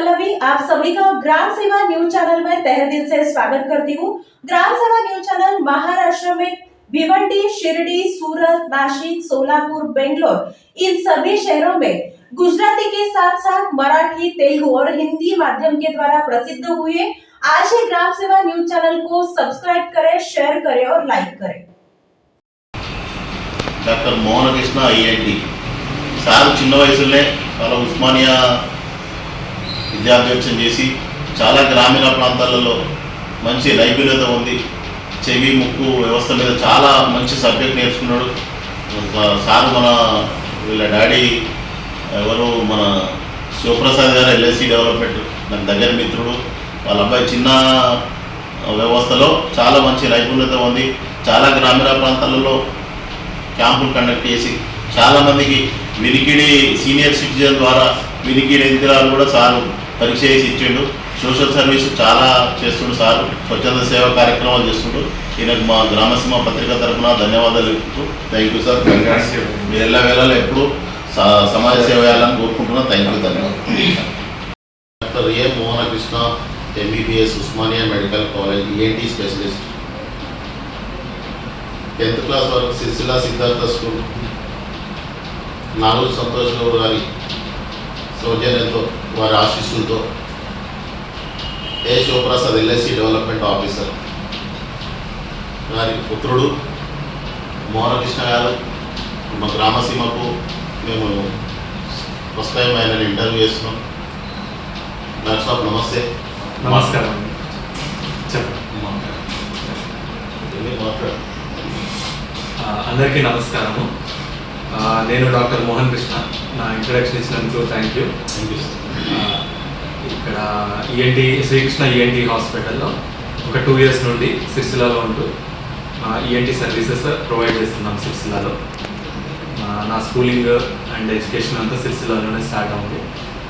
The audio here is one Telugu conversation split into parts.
पल्लवी आप सभी का ग्राम सेवा न्यूज चैनल में तहे दिल से स्वागत करती हूँ ग्राम सेवा न्यूज चैनल महाराष्ट्र में भिवंडी शिरडी सूरत नासिक सोलापुर बेंगलोर इन सभी शहरों में गुजराती के साथ साथ मराठी तेलुगु और हिंदी माध्यम के द्वारा प्रसिद्ध हुए आज ही ग्राम सेवा न्यूज चैनल को सब्सक्राइब करें शेयर करें और लाइक करें doctor Mohana Krishna IIT sir చిన్న వయసులోనే చాలా ఉస్మానియా విద్యాభ్యాసం చేసి చాలా గ్రామీణ ప్రాంతాలలో మంచి నైపుణ్యత ఉంది. చెవి ముక్కు వ్యవస్థ మీద చాలా మంచి సబ్జెక్ట్ నేర్చుకున్నాడు. సార్ మన వీళ్ళ డాడీ ఎవరు మన శివప్రసాద్ గారు ఎల్ఐసి డెవలప్మెంట్ నాకు దగ్గర మిత్రుడు. వాళ్ళ అబ్బాయి చిన్న వ్యవస్థలో చాలా మంచి నైపుణ్యత ఉంది. చాలా గ్రామీణ ప్రాంతాలలో క్యాంపులు కండక్ట్ చేసి చాలామందికి వినికిడి సీనియర్ సిటిజన్ ద్వారా వినికిడి యంత్రాలు కూడా సారు పరీక్ష చేసి ఇచ్చిండు. సోషల్ సర్వీస్ చాలా చేస్తుండు సార్. స్వచ్ఛంద సేవ కార్యక్రమాలు చేస్తుండు. ఈయనకు మా గ్రామసీమ పత్రిక తరఫున ధన్యవాదాలు చెప్తూ థ్యాంక్ యూ సార్ మీరు ఎలా వేళలో ఎప్పుడు స- సమాజ సేవ చేయాలని కోరుకుంటున్నా థ్యాంక్ యూ ధన్యవాదాలు doctor A Mohanakrishna MBBS Osmania medical college ENT specialist. Tenth class వరకు సిరిసిల్ల సిద్ధార్థ స్కూల్. నాలుగు సంతోష్ గౌడ్ గారి సౌజన్యంతో వారి ఆశీస్సులతో A Shivaprasad LIC development officer. వారి పుత్రుడు మోహనకృష్ణ గారు మా గ్రామసీమకు మేము ఫస్ట్ టైం ఆయన ఇంటర్వ్యూ చేస్తున్నాం. డాక్టర్ సాబ్ నమస్తే. నమస్కారం. అందరికీ నమస్కారము. నేను డాక్టర్ మోహన్ కృష్ణ. నా ఇంట్రడక్షన్ ఇచ్చినందుకు థ్యాంక్ యూ ఇక్కడ ఈఎన్టీ శ్రీకృష్ణ ఈఎన్టీ హాస్పిటల్లో ఒక టూ ఇయర్స్ నుండి సిరిసిల్లాలో ఉంటూ ఈఎన్టీ సర్వీసెస్ ప్రొవైడ్ చేస్తున్నాం సిరిసిల్లాలో. నా స్కూలింగ్ అండ్ ఎడ్యుకేషన్ అంతా సిరిసిల్లాలోనే స్టార్ట్ అయింది.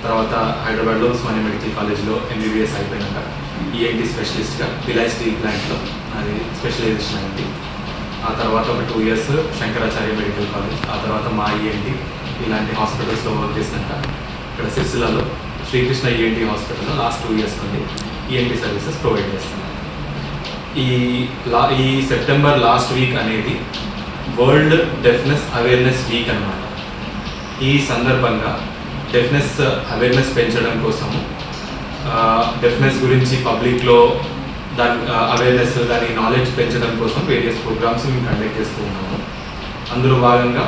తర్వాత హైదరాబాద్లో ఉస్మానియా మెడికల్ కాలేజ్లో ఎంబీబీఎస్ అయిపోయినాక ఈఎన్టీ స్పెషలిస్ట్గా బిలాయ్ స్టీల్ ప్లాంట్లో అది స్పెషలైజేషన్ అయింది. ఆ తర్వాత ఒక two years Shankaracharya medical college ఆ తర్వాత మా ఈఎన్టీ ఇలాంటి హాస్పిటల్స్లో వర్క్ చేసినాక ఇక్కడ సిరిసిల్లాలో శ్రీకృష్ణ ఈఎన్టీ హాస్పిటల్లో లాస్ట్ టూ ఇయర్స్ నుండి ఈఎన్టీ సర్వీసెస్ ప్రొవైడ్ చేస్తున్నాను ఈ లా ఈ సెప్టెంబర్ లాస్ట్ వీక్ అనేది వరల్డ్ డెఫ్నెస్ అవేర్నెస్ వీక్ అన్నమాట. ఈ సందర్భంగా డెఫ్నెస్ అవేర్నెస్ పెంచడం కోసము డెఫ్నెస్ గురించి పబ్లిక్లో దాని అవేర్నెస్ దాని నాలెడ్జ్ పెంచడం కోసం వేరియస్ ప్రోగ్రామ్స్ మేము కండక్ట్ చేస్తూ ఉన్నాము. అందులో భాగంగా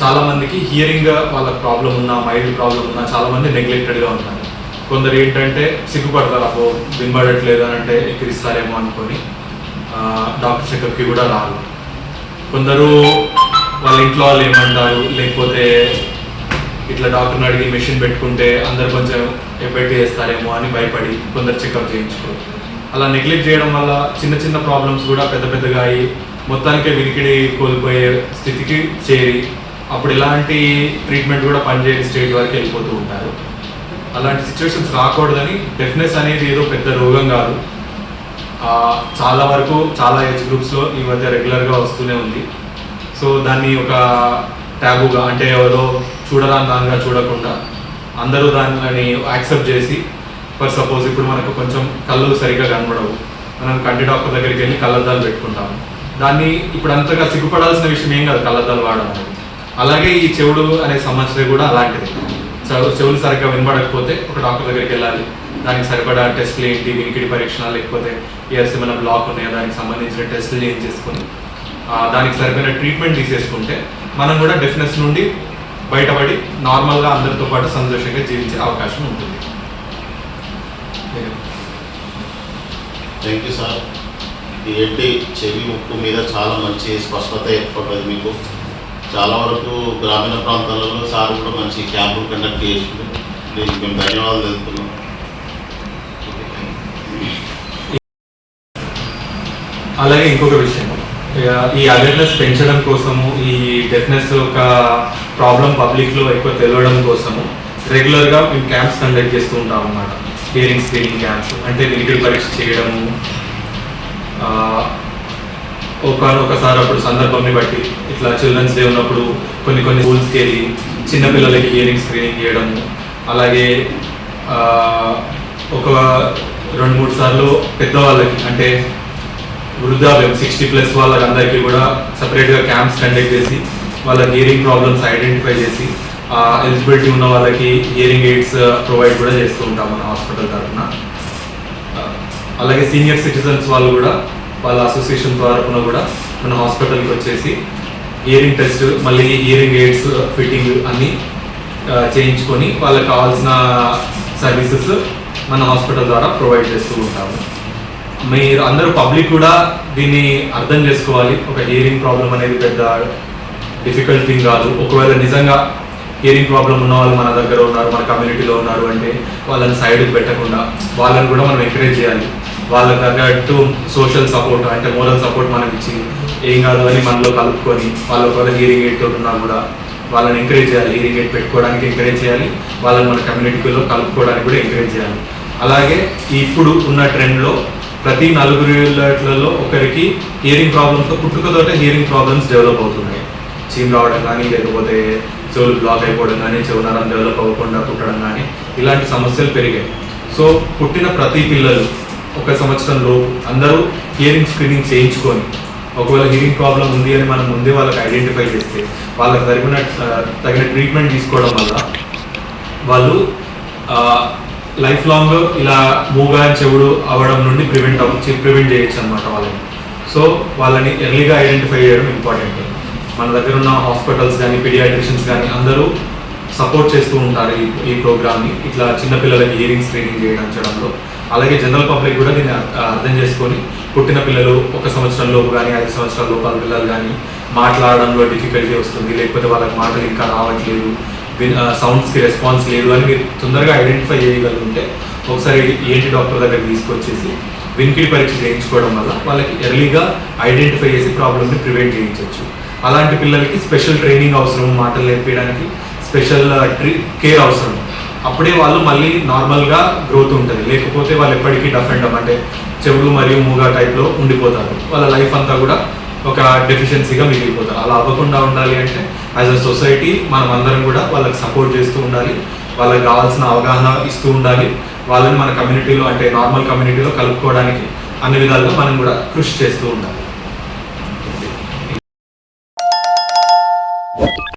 చాలామందికి హియరింగ్ వాళ్ళ ప్రాబ్లం ఉన్నా మైల్డ్ ప్రాబ్లం ఉన్నా చాలామంది నెగ్లెక్టెడ్గా ఉంటారు. కొందరు ఏంటంటే సిగ్గుపడతారు అబ్బో వినబడట్లేదు అని అంటే ఎక్కిరిస్తారేమో అనుకొని డాక్టర్ చెకప్కి కూడా రారు. కొందరు వాళ్ళ ఇంట్లో వాళ్ళు ఏమంటారు లేకపోతే ఇట్లా డాక్టర్ని అడిగి మెషిన్ పెట్టుకుంటే అందరు కొంచెం ఎఫెక్ట్ చేస్తారేమో అని భయపడి కొందరు చెకప్ చేయించుకోరు. అలా నెగ్లెక్ట్ చేయడం వల్ల చిన్న చిన్న ప్రాబ్లమ్స్ కూడా పెద్ద పెద్దగా అయ్యి మొత్తానికే వినికిడి కోల్పోయే స్థితికి చేరి అప్పుడు ఎలాంటి ట్రీట్మెంట్ కూడా పనిచేయని స్టేట్ వరకు వెళ్ళిపోతూ ఉంటారు. అలాంటి సిచ్యువేషన్స్ రాకూడదని డెఫ్నెస్ అనేది ఏదో పెద్ద రోగం కాదు. చాలా వరకు చాలా ఏజ్ గ్రూప్స్లో ఈ మధ్య రెగ్యులర్గా వస్తూనే ఉంది. సో దాన్ని ఒక ట్యాబుగా అంటే ఎవరో చూడరాని దానిగా చూడకుండా అందరూ దానిని యాక్సెప్ట్ చేసి ఫర్ సపోజ్ ఇప్పుడు మనకు కొంచెం కళ్ళు సరిగ్గా కనబడవు. మనం కంటి డాక్టర్ దగ్గరికి వెళ్ళి కళ్ళద్దాలు పెట్టుకుంటాము. దాన్ని ఇప్పుడు అంతగా సిగ్గుపడాల్సిన విషయం ఏం కాదు కళ్ళద్దాలు వాడడం అలాగే ఈ చెవుడు అనే సమస్య కూడా అలాంటిది. చెవులు సరిగ్గా వినబడకపోతే ఒక డాక్టర్ దగ్గరికి వెళ్ళాలి. దానికి సరిపడా టెస్ట్లు ఏంటి? వినికిడి పరీక్షణ లేకపోతే ఇయర్స్ ఏమైనా బ్లాక్ ఉన్నాయో? దానికి సంబంధించిన టెస్టులు ఏం చేసుకొని దానికి సరిపోయిన ట్రీట్మెంట్ తీసేసుకుంటే మనం కూడా డెఫినెస్ నుండి బయటపడి నార్మల్గా అందరితో పాటు సంతోషంగా జీవించే అవకాశం ఉంటుంది. థ్యాంక్ యూ సార్ ఏంటి చెవి ముక్కు మీద చాలా మంచి స్పష్టత ఏర్పడ్డది మీకు. చాలా వరకు గ్రామీణ ప్రాంతాలలో సార్ కూడా మంచి క్యాంపులు కండక్ట్ చేసింది దీనికి మేము ధన్యవాదాలు తెలుపుతున్నాం. అలాగే ఇంకొక విషయం. ఈ అవేర్నెస్ పెంచడం కోసము ఈ డెఫ్నెస్ ఒక ప్రాబ్లం పబ్లిక్లో ఎక్కువ తెలియడం కోసము. రెగ్యులర్గా మేము క్యాంప్స్ కండక్ట్ చేస్తూ ఉంటాం అన్నమాట. హియరింగ్ స్క్రీనింగ్ క్యాంప్స్ అంటే వినికిడి పరీక్ష చేయడము. ఒక ఒకసారి అప్పుడు సందర్భంని బట్టి ఇట్లా చిల్డ్రన్స్ డే ఉన్నప్పుడు కొన్ని కొన్ని స్కూల్స్కి వెళ్ళి చిన్నపిల్లలకి హియరింగ్ స్క్రీనింగ్ చేయడము. అలాగే ఒక రెండు మూడు సార్లు పెద్దవాళ్ళకి అంటే వృద్ధాప్యం సిక్స్టీ ప్లస్ వాళ్ళకి అందరికీ కూడా సపరేట్గా క్యాంప్స్ కండక్ట్ చేసి వాళ్ళ హియరింగ్ ప్రాబ్లమ్స్ ఐడెంటిఫై చేసి ఎలిజిబిలిటీ ఉన్న వాళ్ళకి హియరింగ్ ఎయిడ్స్ ప్రొవైడ్ కూడా చేస్తూ ఉంటాం మన హాస్పిటల్ తరఫున అలాగే సీనియర్ సిటిజన్స్ వాళ్ళు కూడా వాళ్ళ అసోసియేషన్ తరఫున కూడా మన హాస్పిటల్కి వచ్చేసి హియరింగ్ టెస్ట్ మళ్ళీ హియరింగ్ ఎయిడ్స్ ఫిట్టింగ్ అన్నీ చేయించుకొని వాళ్ళకి కావాల్సిన సర్వీసెస్ మన హాస్పిటల్ ద్వారా ప్రొవైడ్ చేస్తూ ఉంటాము. మీరు అందరూ పబ్లిక్ కూడా దీన్ని అర్థం చేసుకోవాలి. ఒక హియరింగ్ ప్రాబ్లం అనేది పెద్ద డిఫికల్ట్ థింగ్ కాదు. ఒకవేళ నిజంగా హియరింగ్ ప్రాబ్లం ఉన్న వాళ్ళు మన దగ్గర ఉన్నారు మన కమ్యూనిటీలో ఉన్నారు అంటే వాళ్ళని సైడ్కి పెట్టకుండా వాళ్ళని కూడా మనం ఎంకరేజ్ చేయాలి. వాళ్ళకి తగ్గట్టు సోషల్ సపోర్ట్ అంటే మోరల్ సపోర్ట్ మనకి ఇచ్చి ఏం కాదు అని మనలో కలుపుకొని వాళ్ళు ఒకవేళ హియరింగ్ ఎయిడ్ ఉన్నా కూడా వాళ్ళని ఎంకరేజ్ చేయాలి. హియరింగ్ ఎయిడ్ పెట్టుకోవడానికి ఎంకరేజ్ చేయాలి. వాళ్ళని మన కమ్యూనిటీలో కలుపుకోవడానికి కూడా ఎంకరేజ్ చేయాలి. అలాగే ఇప్పుడు ఉన్న ట్రెండ్లో ప్రతి నలుగురిలో ఒకరికి హియరింగ్ ప్రాబ్లమ్తో పుట్టుకతోటే హియరింగ్ ప్రాబ్లమ్స్ డెవలప్ అవుతున్నాయి. చీమ్ రావడం కానీ లేకపోతే చెవులు బ్లాక్ అయిపోవడం కానీ చెవు నరం డెవలప్ అవ్వకుండా పుట్టడం కానీ ఇలాంటి సమస్యలు పెరిగాయి. సో పుట్టిన ప్రతి పిల్లలు ఒక సంవత్సరంలో అందరూ హియరింగ్ స్క్రీనింగ్ చేయించుకొని ఒకవేళ హియరింగ్ ప్రాబ్లం ఉంది అని మనం ముందే వాళ్ళకి ఐడెంటిఫై చేస్తే వాళ్ళకి తగిన తగిన ట్రీట్మెంట్ తీసుకోవడం వల్ల వాళ్ళు లైఫ్ లాంగ్ ఇలా మూగా చెవుడు అవ్వడం నుండి ప్రివెంట్ అవ్వచ్చు ప్రివెంట్ చేయొచ్చు అనమాట వాళ్ళని. సో వాళ్ళని ఎర్లీగా ఐడెంటిఫై చేయడం ఇంపార్టెంట్ మన దగ్గర ఉన్న హాస్పిటల్స్ కానీ పీడియాట్రిషియన్స్ కానీ అందరూ సపోర్ట్ చేస్తూ ఉంటారు ఈ ఈ ప్రోగ్రామ్ని. ఇట్లా చిన్నపిల్లలకి ఇయరింగ్ స్క్రీనింగ్ చేయడంలో అలాగే జనరల్ పబ్లిక్ కూడా దీన్ని అర్థం చేసుకొని పుట్టిన పిల్లలు ఒక సంవత్సరం లోపు కానీ ఐదు సంవత్సరాల లోపల పిల్లలు కానీ మాట్లాడడంలో డిఫికల్టీ వస్తుంది. లేకపోతే వాళ్ళకి మాటలు ఇంకా రావట్లేదు. సౌండ్స్కి రెస్పాన్స్ లేదు అని మీరు తొందరగా ఐడెంటిఫై చేయగలుగుంటే ఒకసారి ఏంటి డాక్టర్ దగ్గర తీసుకొచ్చేసి వినికిడి పరీక్ష చేయించుకోవడం వల్ల వాళ్ళకి ఎర్లీగా ఐడెంటిఫై చేసి ప్రాబ్లమ్ని ప్రివెంట్ చేయించవచ్చు అలాంటి పిల్లలకి స్పెషల్ ట్రైనింగ్ అవసరం మాటలు నేర్పించడానికి స్పెషల్ ట్రీ uh, కేర్ అవసరం. అప్పుడే వాళ్ళు మళ్ళీ నార్మల్గా గ్రోత్ ఉంటుంది. లేకపోతే వాళ్ళు ఎప్పటికీ డఫ్ అండ్ అంటే చెవులు మరియు మూగా టైప్లో ఉండిపోతారు. వాళ్ళ లైఫ్ అంతా కూడా ఒక డెఫిషియన్సీగా మిగిలిపోతారు. అలా అవ్వకుండా ఉండాలి అంటే యాజ్ అ సొసైటీ మనం అందరం కూడా వాళ్ళకి సపోర్ట్ చేస్తూ ఉండాలి. వాళ్ళకి కావాల్సిన అవగాహన ఇస్తూ ఉండాలి. వాళ్ళని మన కమ్యూనిటీలో అంటే నార్మల్ కమ్యూనిటీలో కలుపుకోవడానికి అన్ని విధాలుగా మనం కూడా కృషి చేస్తూ ఉండాలి.